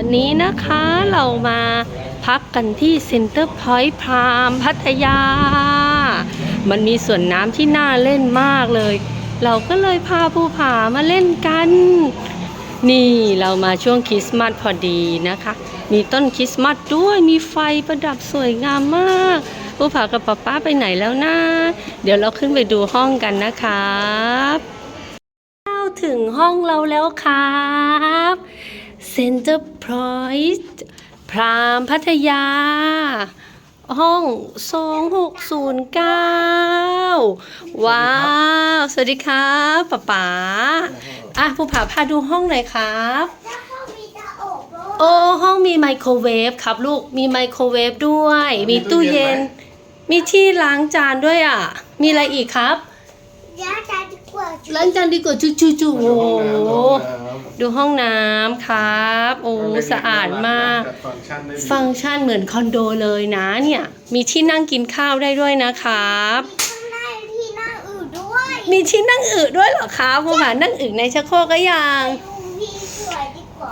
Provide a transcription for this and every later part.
วันนี้นะคะเรามาพักกันที่เซ็นเตอร์พอยต์พรามพัทยา มันมีสวนน้ำที่น่าเล่นมากเลย เราก็เลยพาภูผามาเล่นกัน นี่เรามาช่วงคริสต์มาสพอดีนะคะ มีต้นคริสต์มาสด้วยมีไฟประดับสวยงามมากภูผากับป๊าป๊าไปไหนแล้วนะ เดี๋ยวเราขึ้นไปดูห้องกันนะครับเข้าถึงห้องเราแล้วครับ Center Point พรามพัทยา ห้อง 2609 ว้าว สวัสดีครับป๊าป๋าอะภูผาพาดูห้องหน่อยครับแล้วก็มีตาอบด้วยโอ้ห้องมีไมโครเวฟครับลูก มีไมโครเวฟด้วย มีตู้เย็น มีที่ล้างจานด้วยอะ มีอะไรอีกครับย้าจานดีกว่า ล้างจานดีกว่าจูจูจูโอ้ห้องน้ำโหห้องน้ำดูห้องน้ำครับ โอ้สะอาดมากจัดฟังก์ชันได้ดีฟังก์ชันเหมือนคอนโดเลยนะเนี่ย มีที่นั่งกินข้าวได้ด้วยนะครับมีข้างในที่นั่งอื่นด้วยมีที่นั่งอึด้วยเหรอคะผู้หานั่งอึในชักโครกก็ยัง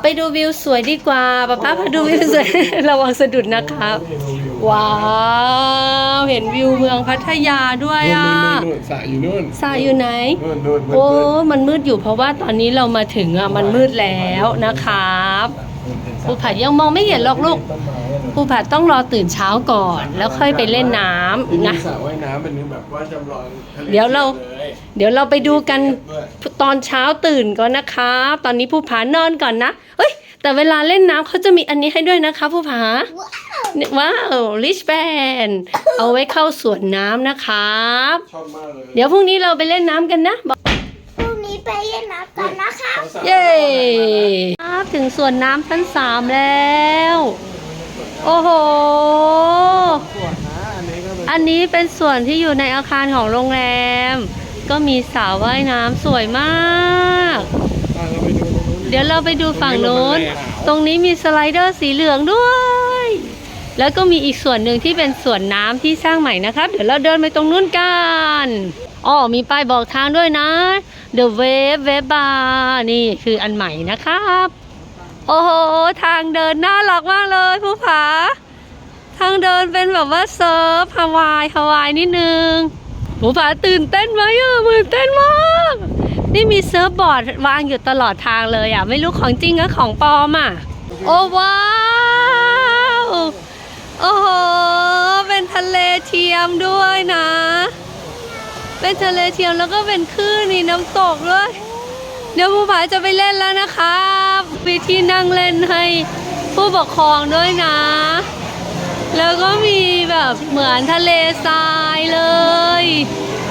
ไปดูวิวสวยดีกว่าไปดูวิวสวยดีกว่าป้าป้าพาดูวิวสวยระวังสะดุดนะครับ ว้าว เห็นวิวเมืองพัทยาด้วยนู่นอะนู่นนู่นสระอยู่นู่นสายอยู่ไหน นู่นนู่นโอ้ มันมืดอยู่เพราะว่าตอนนี้เรามาถึงอะมันมืดแล้วนะครับภูผายังมองไม่เห็นหรอกลูกภูผาต้องรอตื่นเช้าก่อน แล้วค่อยไปเล่นน้ที่ำนี่นะสระว่ายน้ำเป็นแบบว่าจำลองทะลเดี๋ยวเราลยเดี๋ยวเราไปดูกันด้วยตอนเช้าตื่นก่อนนะครับตอนนี้ภูผานอนก่อนนะ เฮ้ย แต่เวลาเล่นน้ำเขาจะมีอันนี้ให้ด้วยนะคะภูผาเนี่ย ว้าวลิชแบนเอาไว้เข้าสวนน้ำนะครับ ชอบมากเลยเดี๋ยวพรุ่งนี้เราไปเล่นน้ำกันนะบอกพรุ่งนี้ไปเล่นน้ำกันนะคะสระเย้ครับถึงสวนน้ำชั้นสามแล้ว โอ้โหส่วนนะอันนี้ก็เป็นอันนี้เป็นส่วนที่อยู่ในอาคารของโรงแรม ก็มีสระว่ายน้ำสวยมากอะเราไปดูตรงนู้นเดี๋ยวเราไปดูฝั่งนู้น ตรงนี้มีสไลเดอร์สีเหลืองด้วย แล้วก็มีอีกส่วนหนึ่งที่เป็นส่วนน้ำที่สร้างใหม่นะครับ เดี๋ยวเราเดินไปตรงนู้นกันอ๋อมีป้ายบอกทางด้วยนะ The Wave Wave Bar นี่คืออันใหม่นะครับ โอ้โห ทางเดินน่ารักมากเลยผู้ผา ทางเดินเป็นแบบว่าเซิร์ฟฮาวายฮาวายนิดนึงผู้ผาตื่นเต้นไหมอะตื่นเต้นมากนี่มีเซิร์ฟบอร์ดวางอยู่ตลอดทางเลยอะ ไม่รู้ของจริงหรือของปลอมอะ โอ้ว้าว โอ้โห เป็นทะ เทียมด้วยนะ เป็นทะเลเทียมแล้วก็เป็นคลื่นมีน้ำตกด้วย เดี๋ยวผู้ผาจะไปเล่นแล้วนะครับมีที่นั่งเล่นให้ผู้ปกครองด้วยนะ แล้วก็มีแบบเหมือนทะเลทรายเลย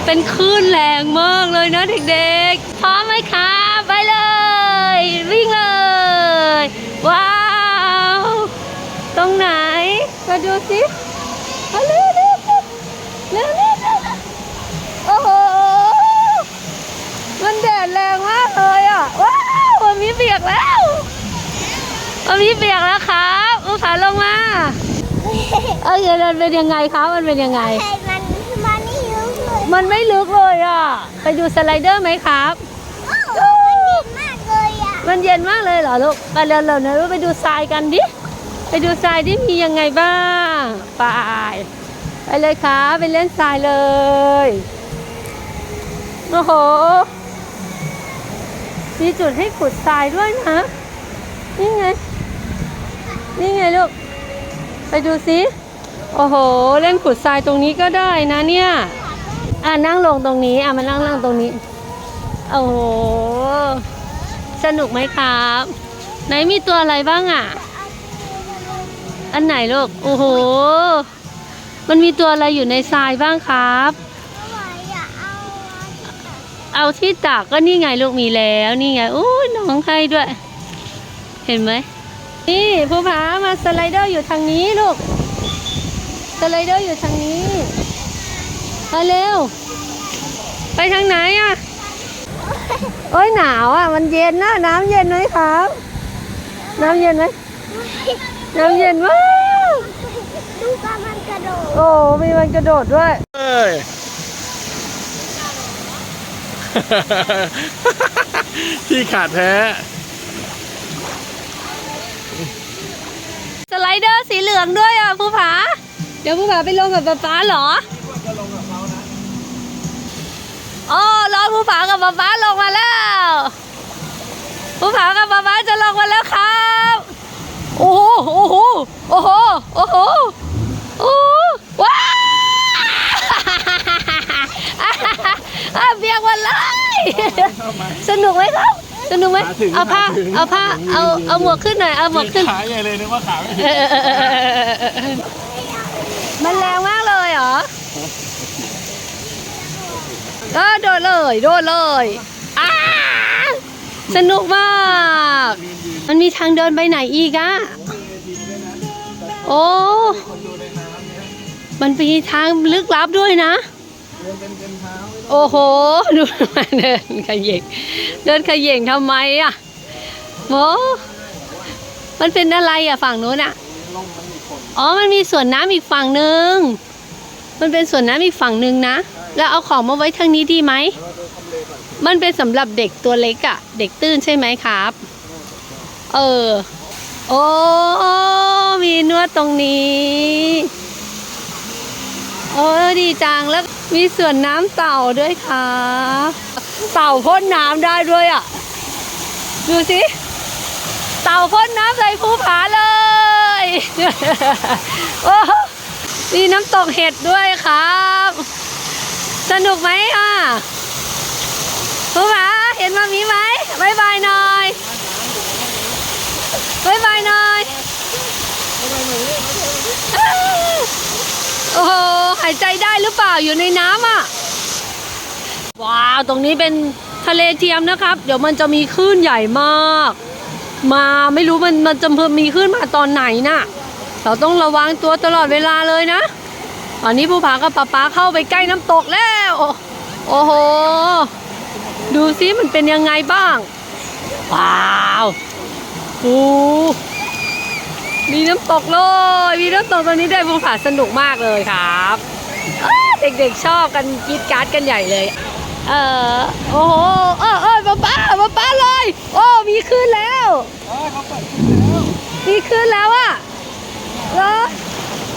เป็นคลื่นแรงมากเลยนะเด็กๆ พร้อมไหมคะไปเลย วิ่งเลย ว้าว ตรงไหน มาดูสิมาเร็วเร็วเร็วเร็วเร็วเร็วโอ้โห มันแดดแรงมากเลยอะ ว้าวมันมีเปียกแล้ว มันมีเปียกแล้วครับอุตส่าห์ลงมา เอ้ยมันเป็นยังไงครับมันเป็นยังไงแต่มันมันนี่เยอะเลยมันไม่ลึกเลยอะ ไปดูสไลเดอร์ไหมครับ โอ้มันดีมากเลยอะ มันเย็นมากเลยเหรอลูกไปเร็วๆนะลูกไปดูทรายกันดิ ไปดูทรายที่มียังไงบ้าง ไป ไปเลยครับไปเล่นทรายเลย โอ้โห มีจุดให้ขุดทรายด้วยนะนี่ไง นี่ไงลูก ไปดูสิโอ้โห เล่นขุดทรายตรงนี้ก็ได้นะเนี่ย อะนั่งลงตรงนี้อะมานั่งนั่งตรงนี้ โอ้โห สนุกไหมครับ ไหนมีตัวอะไรบ้างอะ อันไหนลูก โอ้โห มันมีตัวอะไรอยู่ในทรายบ้างครับ เอาที่ตักก็นี่ไงลูกมีแล้วนี่ไงอุ้ยน้องให้ด้วย เห็นไหม นี่ภูผามาสไลเดอร์อยู่ทางนี้ลูก สไลเดอร์อยู่ทางนี้มาเร็ว ไปทางไหนอะ โอ้ยหนาวอะ มันเย็นนะ น้ำเย็นไหมครับ น้ำเย็นไหมน้ำเย็นมากดูปลามันกระโดด โอ้ มีมันกระโดดด้วยเอ้ยที่ขาดแท้ ไลเดอร์สีเหลืองด้วยอะภูผา เดี๋ยวภูผาไปลงกับป๊าป๊าเหรออ๋อรอภูผากับป๊าป๊าลงมาแล้วภูผากับป๊าป๊าจะลงมาแล้วครับ โอ้โห โอ้โห โอ้โห โอ้โห โอ้โหว้าวอะเบียกหมดเลย สนุกไหมครับ สนุกไหมขาถึงเอาผ้าขาถึง เอาผ้าถึงเอาถึงเอาหมวกขึ้นหน่อยเอาหมวกขึ้นขาใหญ่เลยนึกว่าขาไม่ถึงเออเออเออเออเออมันแรงมากเลยเหรอเออโดดเลยโดดเลยอ้าสนุกมาก มันมีทางเดินไปไหนอีกอะโอ้มันมีทางลึกลับด้วยนะ โอ้โห ดูมันเดินขยเงเดินขยเงทำไมอะโอ้มันเป็นอะไรอะฝั่งนู้นอะอ๋อ มันมีสวนน้ำอีกฝั่งหนึ่ง มันเป็นสวนน้ำอีกฝั่งหนึ่งนะ แล้วเอาของมาไว้ทางนี้ดีไหม มันเป็นสำหรับเด็กตัวเล็กอะเด็กตื้นใช่ไหมครับ เออ โอ้ มีนวดตรงนี้ โอ้ดีจังแล้วมีสวนน้ำเต่าด้วยค่ะ เต่าพ่นน้ำได้ด้วยอะ ดูสิ เต่าพ่นน้ำใส่ภูผาเลยโอ้มีน้ำตกเห็ดด้วยครับ สนุกไหมอะภูผาเห็นมามีไหมบายบายหน่อยบายบายหน่อย โอ้โห หายใจได้หรือเปล่าอยู่ในน้ำอะ ว้าว ตรงนี้เป็นทะเลเทียมนะครับ เดี๋ยวมันจะมีคลื่นใหญ่มาก มาไม่รู้มันมันจะมีคลื่นมาตอนไหนน่ะ เราต้องระวังตัวตลอดเวลาเลยนะ ตอนนี้ภูผากับป๊าป๊าเข้าไปใกล้น้ำตกแล้ว โอ้โห ดูซิมันเป็นยังไงบ้าง ว้าวโอ้มีน้ำตกเลย มีน้ำตกตอนนี้ได้ภูผาสนุกมากเลยครับ เด็กๆชอบกันกรีดการ์ดกันใหญ่เลย เออโอ้โหเออเออป้าป้าป้าป้าเลย โอ้มีขึ้นแล้วมีขึ้นแล้วอะเหรอ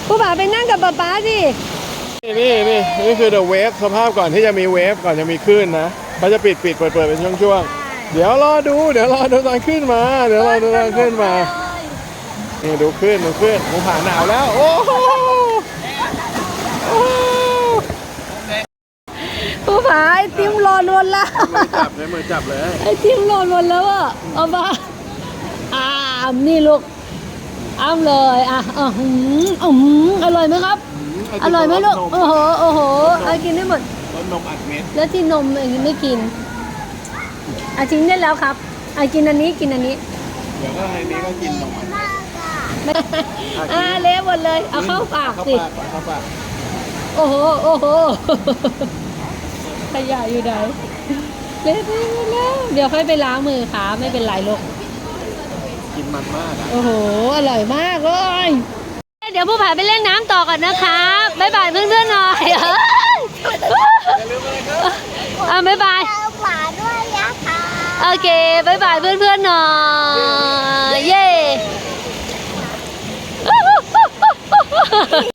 ภูผาไปนั่งกับป้าป้าสินี่นี่นี่คือ the wave สภาพก่อนที่จะมีเวฟก่อนจะมีคลื่นนะเขาจะปิดปิดเปิดเปิดเป็นช่วงๆ เดี๋ยวรอดู เดี๋ยวรอดูตอนขึ้นมา เดี๋ยวรอดูตอนขึ้นมา นี่ดูขึ้นดูขึ้นภูผาหนาวแล้ว โอ้โหโอ้โหภู ผาไอติมรอนวนแล้วมือจับเลยมือจับเลยไอติมรอนวนแล้วอะเอามาอ้ามนี่ลูกอ้ามเลยอะอะหืมอืมอร่อยไหมครับ อร่อยไหมลูกโอ้โหโอ้โหเอากินได้หมดรสนมอัดเม็ดแล้วที่นมอันนี้ไม่กินอาทิ้งได้แล้วครับอากินอันนี้กินอันนี้เดี๋ยวก็ในนี้ก็กินนมอัดเม็ดไม่อ่าเละหมดเลย เอาเข้าปากเข้าสิปากเข้าปากโอ้โห โอ้โห ขยะอยู่ไหนเละไปหมดแล้วเดี๋ยวค่อยไปล้างมือค่ะ ไม่เป็นไรลูกกินมันมากอะโอ้โห อร่อยมากเลยเดี๋ยวผู้ผาไปเล่นน้ำต่อกันนะครับบ๊ายบายเพื่อนๆหน่อยอะบ๊ายบายเจอหมาด้วยนะคะ โอเคบายบายเพื่อนๆหน่อย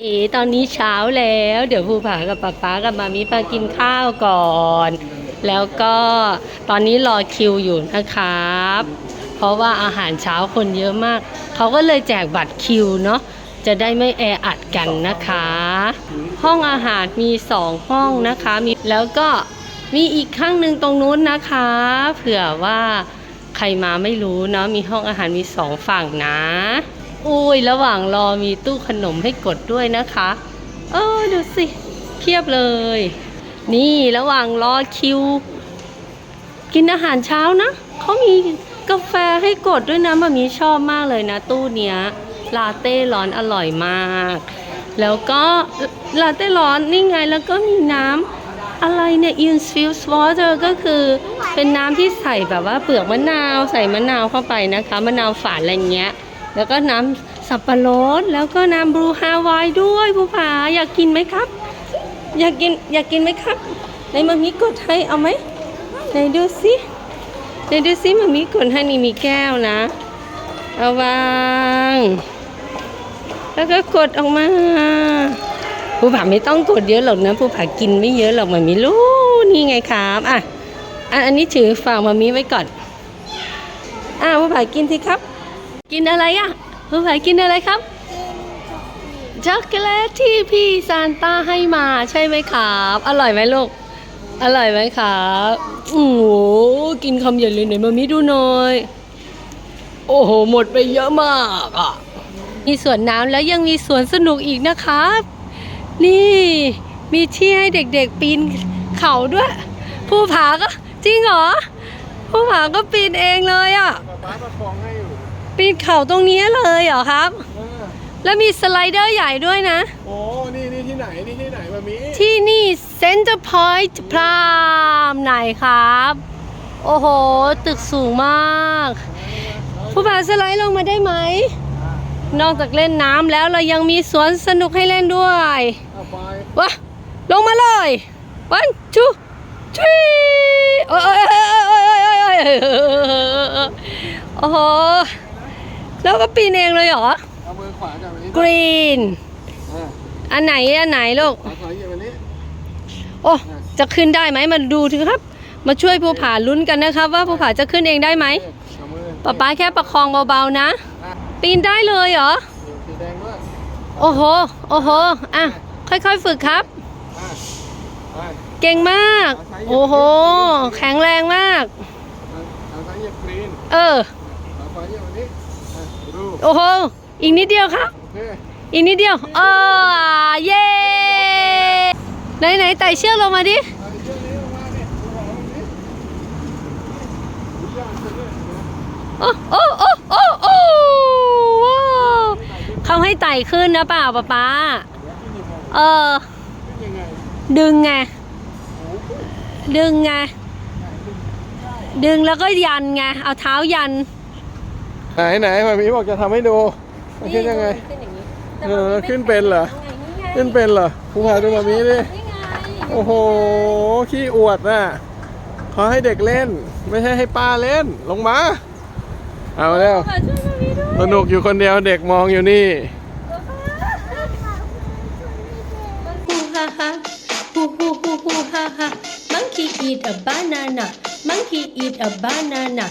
เอีตอนนี้เช้าแล้ว เดี๋ยวภูผากับป๊าป๊ากับมามิมากินข้าวก่อน แล้วก็ตอนนี้รอคิวอยู่นะครับ เพราะว่าอาหารเช้าคนเยอะมาก เขาก็เลยแจกบัตรคิวเนาะจะได้ไม่แออัดกันนะคะ ห้องอาหารมีสองห้องนะคะมีแล้วก็มีอีกข้างหนึ่งตรงนู้นนะคะ เผื่อว่าใครมาไม่รู้เนาะมีห้องอาหารมีสองฝั่งนะ อุ้ยระหว่างรอมีตู้ขนมให้กดด้วยนะคะ เออดูสิเพียบเลย นี่ระหว่างรอคิว กินอาหารเช้านะเขามีกาแฟให้กดด้วยนะมามีชอบมากเลยนะ ตู้เนี้ยลาเต้ร้อนอร่อยมาก แล้วก็ลาเต้ร้อนนี่ไงแล้วก็มีน้ำอะไรเนี่ย infused water ก็คือเป็นน้ำที่ใส่แบบว่าเปลือกมะนาวใส่มะนาวเข้าไปนะคะ มะนาวฝานอะไรเงี้ย แล้วก็น้ำสับปะรดแล้วก็น้ำบลูฮาวายด้วยผู้ผาอยากกินไหมครับ อยากกินอยากกินไหมครับ ในมามีกดให้เอาไหมไหนดูสิไหนดูสิมามีกดให้นี่มีแก้วนะ เอาวาง แล้วก็กดออกมาผู้ผ่าไม่ต้องกดเยอะหรอกนะผู้ผ่ากินไม่เยอะหรอกมันไม่รู้นี่ไงครับอะอันนี้ถือฝากมามีไว้ก่อนอะผู้ผ่ากินสิครับ กินอะไรอะผู้ผ่กินอะไรครับช็อกโกแลตที่พี่ซานต้าให้มาใช่ไหมครับ อร่อยไหมลูก อร่อยไหมครับโอ้โหกินคำใหญ่เลยไหนมามิดูหน่อย โอ้โห หมดไปเยอะมากอะ มีสวนน้ำแล้วยังมีสวนสนุกอีกนะครับ นี่มีที่ให้เด็กๆปีนเขาด้วย ผู้ผาก็จริงเหรอ ผู้ผาก็ปีนเองเลยอะป๊าป๊าประคองให้อยู่ ปีนเขาตรงนี้เลยเหรอครับ เออแล้วมีสไลเดอร์ใหญ่ด้วยนะ โอ้นี่นี่ที่ไหนนี่ที่ไหนมามีที่นี่เซ็นเตอร์พอยต์พรามไหนครับ โอ้โห ตึกสูงมาก ผู้บ่าวสไลด์ลงมาได้ไหม นอกจากเล่นน้ำแล้วเรายังมีสวนสนุกให้เล่นด้วยเอาไปวะลงมาเลย one two three โอ้ยโอ้ยโอ้ยโอ้ยโอ้ยโอ้ยโอ้ยโอ้โห แล้วก็ปีนเองเลยเหรอ เอามือขวาจับอันนี้กรีน อ่าอันไหนอันไหนลูกขาขวาเหยียบอันนี้โอ้จะขึ้นได้ไหมมาดูถึงครับ มาช่วยภูผาลุ้นกันนะครับ ว่าภูผาจะขึ้นเองได้ไหมเอามือป๊าป๊าแค่ประคองเบาๆนะ อะปีนได้เลยเหรอสีแดงด้วยโอ้โห โอ้โห อะ ค่อยๆฝึกครับ อะไปเก่งมาก โอ้โห แข็งแรงมาก เอาซ้ายเหยียบกรีนเออเอาขวาเหยียบอันนี้อะดู โอ้โห อีกนิดเดียวครับโอเคอีกนิดเดียวเออเย้ไหนไหนๆไต่เชือกลงมาดิเอาเชือกนี้ลงมาเนี่ยดูหลังตรงนี้ดูยอดเลยเนี่ยโอ้โอ้โอ้โอ้โอ้ว้าวเขาให้ไต่ขึ้นนะเปล่าป๊าป๊าเออขึ้นยังไงดึงไงโอ้โหดึงไง ดึงแล้วก็ยันไง เอาเท้ายัน ไหนไหนมามีบอกจะทำให้ดูมันขึ้นยังไง ขึ้นอย่างนี้เออขึ้นเป็นเหรอขึ้นเป็นเหรอผู้พาดูมามีดิ นี่ไงโอ้โห ขี้อวดน่ะเขาให้เด็กเล่น ไม่ใช่ให้ป้าเล่น ลงมา เอาแล้วขอช่วยมามีด้วยสนุกอยู่คนเดียวเด็กมองอยู่นี่ ฮูฮ่าฮ่าฮูฮูฮูฮูฮ่าฮ่า monkey eat a banana monkey eat a banana